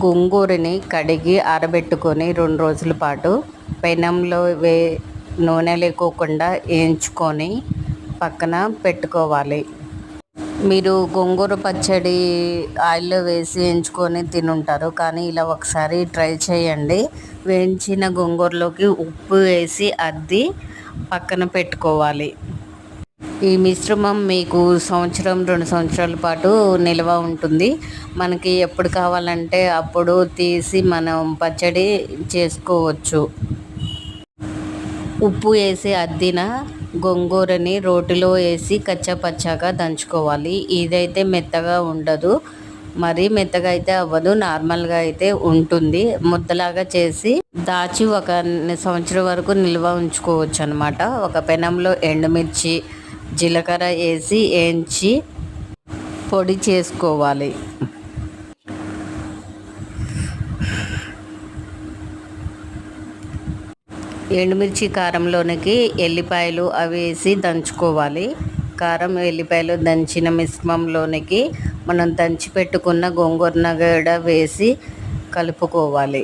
గోంగూరని కడిగి ఆరబెట్టుకొని రెండు రోజుల పాటు పెనంలో వే నూనె లేకోకుండా వేయించుకొని పక్కన పెట్టుకోవాలి. మీరు గోంగూర పచ్చడి ఆయిల్లో వేసి వేయించుకొని తినుంటారు. కానీ ఇలా ఒకసారి ట్రై చేయండి. వేయించిన గోంగూరలోకి ఉప్పు వేసి అద్ది పక్కన పెట్టుకోవాలి. ఈ మిశ్రమం మీకు సంవత్సరం రెండు సంవత్సరాల పాటు నిల్వ ఉంటుంది. మనకి ఎప్పుడు కావాలంటే అప్పుడు తీసి మనం పచ్చడి చేసుకోవచ్చు. ఉప్పు వేసి అద్దిన గొంగూరని రోటిలో వేసి కచ్చపచ్చగా దంచుకోవాలి. ఇదైతే మెత్తగా ఉండదు. మరీ మెత్తగా అయితే అవ్వదు నార్మల్గా అయితే ఉంటుంది. ముద్దలాగా చేసి దాచి ఒక సంవత్సరం వరకు నిల్వ ఉంచుకోవచ్చు అనమాట ఒక పెనంలో ఎండుమిర్చి జీలకర్ర వేసి వేయించి పొడి చేసుకోవాలి. ఎండుమిర్చి కారంలోనికి ఎల్లిపాయలు అవి వేసి దంచుకోవాలి. కారం ఎల్లిపాయలు దంచిన మిశ్రమంలోనికి మనం దంచి పెట్టుకున్న గోంగూర నగడ వేసి కలుపుకోవాలి.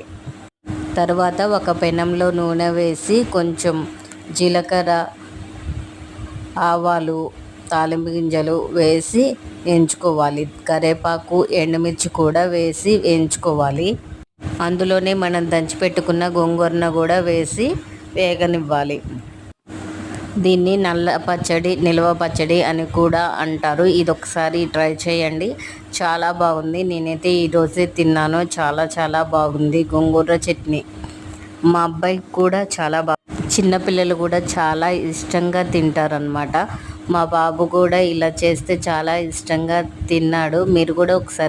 తర్వాత ఒక పెనంలో నూనె వేసి కొంచెం జీలకర్ర ఆవాలు తాలింపు గింజలు వేసి వేయించుకోవాలి కరివేపాకు ఎండుమిర్చి కూడా వేసి వేయించుకోవాలి అందులోనే మనం దంచిపెట్టుకున్న గోంగూరను కూడా వేసి వేగనివ్వాలి. దీన్ని నల్ల పచ్చడి నిల్వ పచ్చడి అని కూడా అంటారు. ఇది ఒకసారి ట్రై చేయండి. చాలా బాగుంది. నేనైతే ఈరోజే తిన్నాను. చాలా చాలా బాగుంది గోంగూర చట్నీ. మా అబ్బాయికి కూడా చాలా బాగా చిన్నపిల్లలు కూడా చాలా ఇష్టంగా తింటారనమాట మా బాబు కూడా ఇలా చేస్తే చాలా ఇష్టంగా తిన్నాడు. మీరు కూడా ఒకసారి